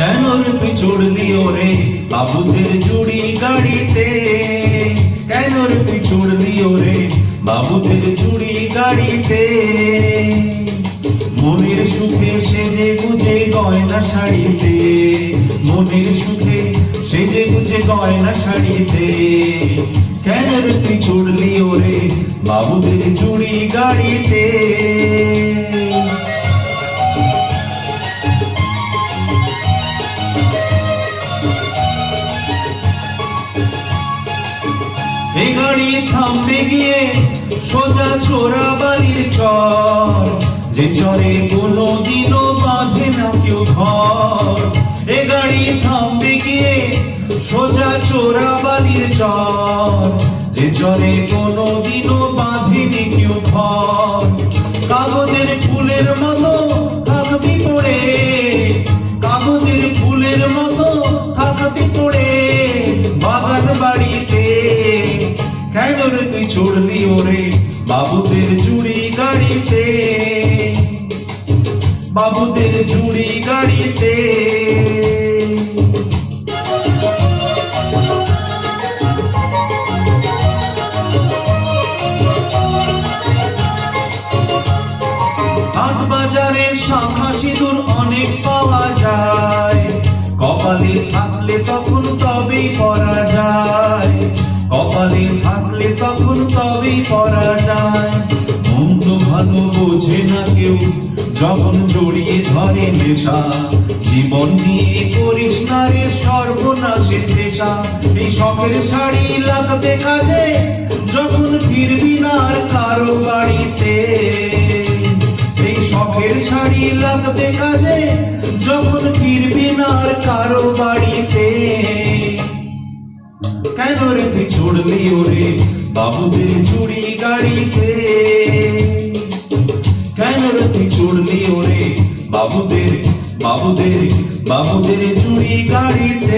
রে তুই চড়লি ওরে বাবুদের জুড়ি গাড়িতে। কেন রে তুই চড়লি ওরে বাবুদের জুড়ি গাড়িতে। মনের সুখে সেজে গুজে গয়না শাড়িতে। মনের সুখে সেজে গুজে গয়না শাড়িতে। কেন রে তুই চড়লি ওরে বাবুদের জুড়ি গাড়িতে। গাড়ি থামবে গিয়ে, সোজা ছোড়া বাড়ির চর। যে চরে কোনো দিনও বাঁধে না কেউ ঘর। এ গাড়ি থামবে গিয়ে, সোজা চোরা বাড়ির চর। যে চরে কোনো দিনও বাঁধেনি কেউ ঘর। কাগজের ফুলের মতো থাকবি পড়ে, কাগজের চড়লি ওরে বাবুদের জুড়ি গাড়িতে। বাবুদের জুড়ি গাড়িতে। বাজারে শাখা সিঁদুর অনেক পাওয়া যায়। কপালে থাকলে তখন তবেই পরা যায়। কপালে থাকলে তখন পরা যায়। মন তো ভালো বোঝে না কেউ, যখন জড়িয়ে ধরে নেশা। জীবন নিয়ে করিস না রে সর্বনাশের পেশা এই শখের শাড়ি লাগবে কাজে, যখন ফিরবি না আর কারও বাড়িতে। শখের শাড়ি লাগবে কাজে, যখন ফিরবি না আর কারও বাড়িতে। কেন রে তুই ছুড়লি ওরে? বাবুদের চুড়ি গাড়িতে। কেন রাখি ছুড়লি ওরে? বাবুদের বাবুদের বাবুদের চুড়ি গাড়িতে।